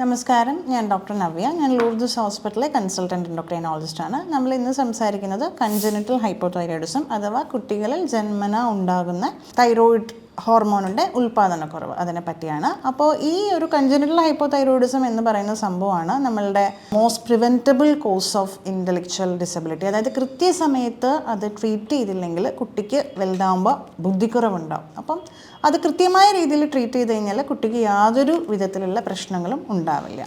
നമസ്കാരം. ഞാൻ ഡോക്ടർ നവ്യ. ഞാൻ ലൂർദസ് ഹോസ്പിറ്റലിലെ കൺസൾട്ടന്റ് എൻഡോക്രൈനോളജിസ്റ്റാണ് നമ്മൾ ഇന്ന് സംസാരിക്കുന്നത് കൺജനിറ്റൽ ഹൈപ്പോതൈറോയിഡിസം അഥവാ കുട്ടികളിൽ ജന്മന ഉണ്ടാകുന്ന തൈറോയിഡ് ഹോർമോണിന്റെ ഉൽപ്പാദനക്കുറവ് അതിനെ പറ്റിയാണ്. അപ്പോൾ ഈ ഒരു കൺജനിറ്റൽ ഹൈപ്പോതൈറോയിഡിസം എന്ന് പറയുന്ന സംഭവമാണ് നമ്മളുടെ most preventable cause of intellectual disability അതായത് കൃത്യസമയത്ത് അത് ട്രീറ്റ് ചെയ്തില്ലെങ്കിൽ കുട്ടിക്ക് വലുതാകുമ്പോൾ ബുദ്ധിക്കുറവുണ്ടാവും. അപ്പം അത് കൃത്യമായ രീതിയിൽ ട്രീറ്റ് ചെയ്ത് കഴിഞ്ഞാൽ കുട്ടിക്ക് യാതൊരു വിധത്തിലുള്ള പ്രശ്നങ്ങളും ഉണ്ടാവില്ല.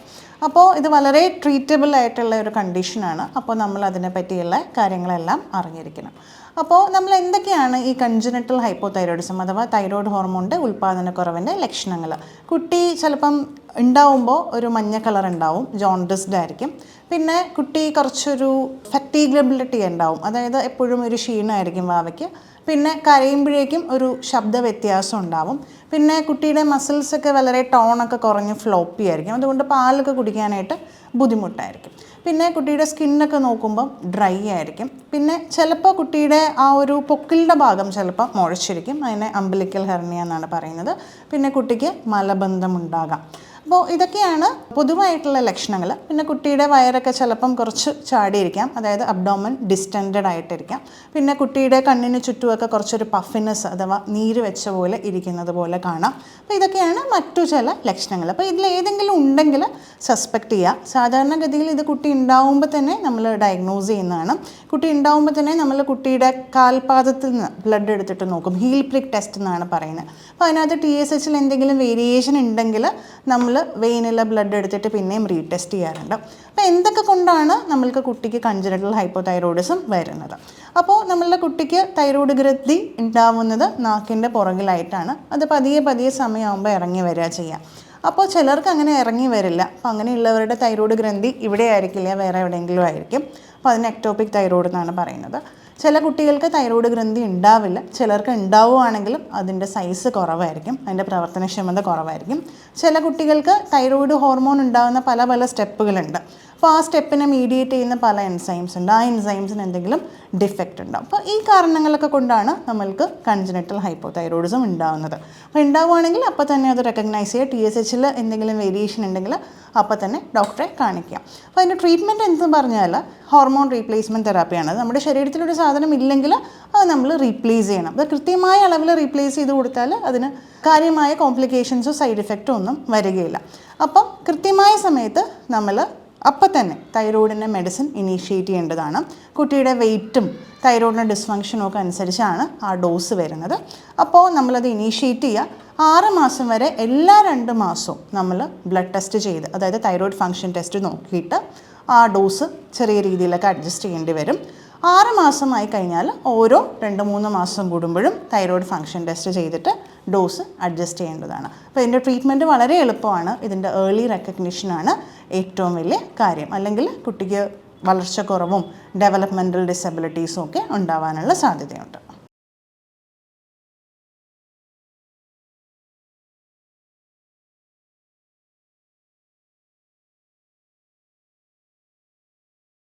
അപ്പോൾ ഇത് വളരെ ട്രീറ്റബിൾ ആയിട്ടുള്ള ഒരു കണ്ടീഷനാണ് അപ്പോൾ നമ്മൾ അതിനെ പറ്റിയുള്ള കാര്യങ്ങളെല്ലാം അറിഞ്ഞിരിക്കണം. അപ്പോൾ നമ്മൾ എന്തൊക്കെയാണ് ഈ കൺജനറ്റൽ ഹൈപ്പോതൈറോയിഡിസം അഥവാ തൈറോയ്ഡ് ഹോർമോണിന്റെ ഉൽപ്പാദനക്കുറവിന്റെ ലക്ഷണങ്ങൾ? കുട്ടി ചിലപ്പം ഉണ്ടാവുമ്പോൾ ഒരു മഞ്ഞ കളർ ഉണ്ടാവും ജോണ്ടിസ്ഡ് ആയിരിക്കും. പിന്നെ കുട്ടി കുറച്ചൊരു ഫറ്റീഗബിലിറ്റി ഉണ്ടാവും. അതായത് എപ്പോഴും ഒരു ക്ഷീണമായിരിക്കും വാവയ്ക്ക്. പിന്നെ കരയുമ്പോഴേക്കും ഒരു ശബ്ദ വ്യത്യാസം ഉണ്ടാവും. പിന്നെ കുട്ടിയുടെ മസിൽസൊക്കെ വളരെ ടോണൊക്കെ കുറഞ്ഞ് ഫ്ലോപ്പി ആയിരിക്കും. അതുകൊണ്ട് പാലൊക്കെ കുടിക്കാനായിട്ട് ബുദ്ധിമുട്ടായിരിക്കും. പിന്നെ കുട്ടിയുടെ സ്കിന്നൊക്കെ നോക്കുമ്പോൾ ഡ്രൈ ആയിരിക്കും. പിന്നെ ചിലപ്പോൾ കുട്ടിയുടെ ആ ഒരു പൊക്കിലിന്റെ ഭാഗം ചിലപ്പോൾ മുഴച്ചിരിക്കും. അതിനെ അമ്പലിക്കൽ ഹെർണിയ എന്നാണ് പറയുന്നത്. പിന്നെ കുട്ടിക്ക് മലബന്ധം ഉണ്ടാകാം. അപ്പോൾ ഇതൊക്കെയാണ് പൊതുവായിട്ടുള്ള ലക്ഷണങ്ങൾ. പിന്നെ കുട്ടിയുടെ വയറൊക്കെ ചിലപ്പം കുറച്ച് ചാടിയിരിക്കാം. അതായത് അബ്ഡോമൻ ഡിസ്റ്റൻഡഡ് ആയിട്ടിരിക്കാം. പിന്നെ കുട്ടിയുടെ കണ്ണിന് ചുറ്റുമൊക്കെ കുറച്ചൊരു പഫിനെസ് അഥവാ നീര് വെച്ച പോലെ ഇരിക്കുന്നത് പോലെ കാണാം. അപ്പോൾ ഇതൊക്കെയാണ് മറ്റു ചില ലക്ഷണങ്ങൾ. അപ്പോൾ ഇതിൽ ഏതെങ്കിലും ഉണ്ടെങ്കിൽ സസ്പെക്റ്റ് ചെയ്യുക. സാധാരണഗതിയിൽ ഇത് കുട്ടി ഉണ്ടാവുമ്പോൾ തന്നെ നമ്മൾ ഡയഗ്നോസ് ചെയ്യുന്നതാണ്. കുട്ടി ഉണ്ടാവുമ്പോൾ തന്നെ നമ്മൾ കുട്ടിയുടെ കാൽപാദത്തിൽ നിന്ന് ബ്ലഡ് എടുത്തിട്ട് നോക്കും. ഹീൽ പ്രിക് ടെസ്റ്റ് എന്നാണ് പറയുന്നത്. അപ്പോൾ അതിനകത്ത് ടി എസ് എച്ചിൽ എന്തെങ്കിലും വേരിയേഷൻ ഉണ്ടെങ്കിൽ നമ്മൾ വെയിനിലെ ബ്ലഡ് എടുത്തിട്ട് പിന്നെയും റീടെസ്റ്റ് ചെയ്യാറുണ്ട്. അപ്പോൾ എന്തൊക്കെ കൊണ്ടാണ് നമ്മൾക്ക് കുട്ടിക്ക് കൺജനറ്റൽ ഹൈപ്പോതൈറോയിഡിസം വരുന്നത്? അപ്പോൾ നമ്മളുടെ കുട്ടിക്ക് തൈറോയ്ഡ് ഗ്രന്ഥി ഉണ്ടാവുന്നത് നാക്കിന്റെ പുറകിലായിട്ടാണ്. അത് പതിയെ പതിയെ സമയമാകുമ്പോൾ ഇറങ്ങി വരിക ചെയ്യാം. അപ്പോൾ ചിലർക്ക് അങ്ങനെ ഇറങ്ങി വരില്ല. അപ്പോൾ അങ്ങനെയുള്ളവരുടെ തൈറോയ്ഡ് ഗ്രന്ഥി ഇവിടെ ആയിരിക്കില്ല വേറെ എവിടെയെങ്കിലും ആയിരിക്കും. അപ്പോൾ അതിന് എക്ടോപിക് തൈറോയ്ഡ് എന്നാണ് പറയുന്നത്. ചില കുട്ടികൾക്ക് തൈറോയ്ഡ് ഗ്രന്ഥി ഉണ്ടാവില്ല. ചിലർക്ക് ഉണ്ടാവുകയാണെങ്കിലും അതിന്റെ സൈസ് കുറവായിരിക്കും അതിന്റെ പ്രവർത്തനക്ഷമത കുറവായിരിക്കും. ചില കുട്ടികൾക്ക് തൈറോയ്ഡ് ഹോർമോൺ ഉണ്ടാകുന്ന പല പല സ്റ്റെപ്പുകളുണ്ട് അപ്പോൾ ആ സ്റ്റെപ്പിനെ മീഡിയേറ്റ് ചെയ്യുന്ന പല എൻസൈംസ് ഉണ്ട്. ആ എൻസൈംസിന് എന്തെങ്കിലും ഡിഫക്റ്റ് ഉണ്ടാവും. അപ്പോൾ ഈ കാരണങ്ങളൊക്കെ കൊണ്ടാണ് നമ്മൾക്ക് കൺജനറ്റൽ ഹൈപ്പോതൈറോയിഡിസം ഉണ്ടാകുന്നത് അപ്പോൾ ഉണ്ടാവുകയാണെങ്കിൽ അപ്പോൾ തന്നെ അത് റെക്കഗ്നൈസ് ചെയ്യുക. ടി എസ് എച്ചിൽ എന്തെങ്കിലും വേരിയേഷൻ ഉണ്ടെങ്കിൽ അപ്പോൾ തന്നെ ഡോക്ടറെ കാണിക്കുക അപ്പോൾ അതിന്റെ ട്രീറ്റ്മെന്റ് എന്തെന്ന് പറഞ്ഞാൽ ഹോർമോൺ റീപ്ലേസ്മെന്റ് തെറാപ്പിയാണ് നമ്മുടെ ശരീരത്തിലൊരു സാധനം ഇല്ലെങ്കിൽ അത് നമ്മൾ റീപ്ലേസ് ചെയ്യണം. അത് കൃത്യമായ അളവിൽ റീപ്ലേസ് ചെയ്ത് കൊടുത്താൽ അതിന് കാര്യമായ കോംപ്ലിക്കേഷൻസോ സൈഡ് എഫക്റ്റോ ഒന്നും വരികയില്ല. അപ്പം കൃത്യമായ സമയത്ത് നമ്മൾ അപ്പം തന്നെ തൈറോയിഡിന്റെ മെഡിസിൻ ഇനീഷ്യേറ്റ് ചെയ്യേണ്ടതാണ്. കുട്ടിയുടെ വെയിറ്റും തൈറോയിഡിന്റെ ഡിസ്ഫങ്ഷനും ഒക്കെ അനുസരിച്ചാണ് ആ ഡോസ് വരുന്നത്. അപ്പോൾ നമ്മളത് ഇനീഷ്യേറ്റ് ചെയ്യുക ആറ് മാസം വരെ എല്ലാ രണ്ട് മാസവും നമ്മൾ ബ്ലഡ് ടെസ്റ്റ് ചെയ്ത് അതായത് തൈറോയിഡ് ഫങ്ഷൻ ടെസ്റ്റ് നോക്കിയിട്ട് ആ ഡോസ് ചെറിയ രീതിയിലൊക്കെ അഡ്ജസ്റ്റ് ചെയ്യേണ്ടി വരും. ആറ് മാസമായി കഴിഞ്ഞാൽ ഓരോ രണ്ട് മൂന്ന് മാസം കൂടുമ്പോഴും തൈറോയ്ഡ് ഫങ്ഷൻ ടെസ്റ്റ് ചെയ്തിട്ട് ഡോസ് അഡ്ജസ്റ്റ് ചെയ്യേണ്ടതാണ്. അപ്പോൾ ഇതിന്റെ ട്രീറ്റ്മെന്റ് വളരെ എളുപ്പമാണ്. ഇതിന്റെ ഏർലി റെക്കഗ്നിഷനാണ് ഏറ്റവും വലിയ കാര്യം. അല്ലെങ്കിൽ കുട്ടിക്ക് വളർച്ചക്കുറവും ഡെവലപ്മെന്റൽ ഡിസബിലിറ്റീസും ഒക്കെ ഉണ്ടാവാനുള്ള സാധ്യതയുണ്ട്.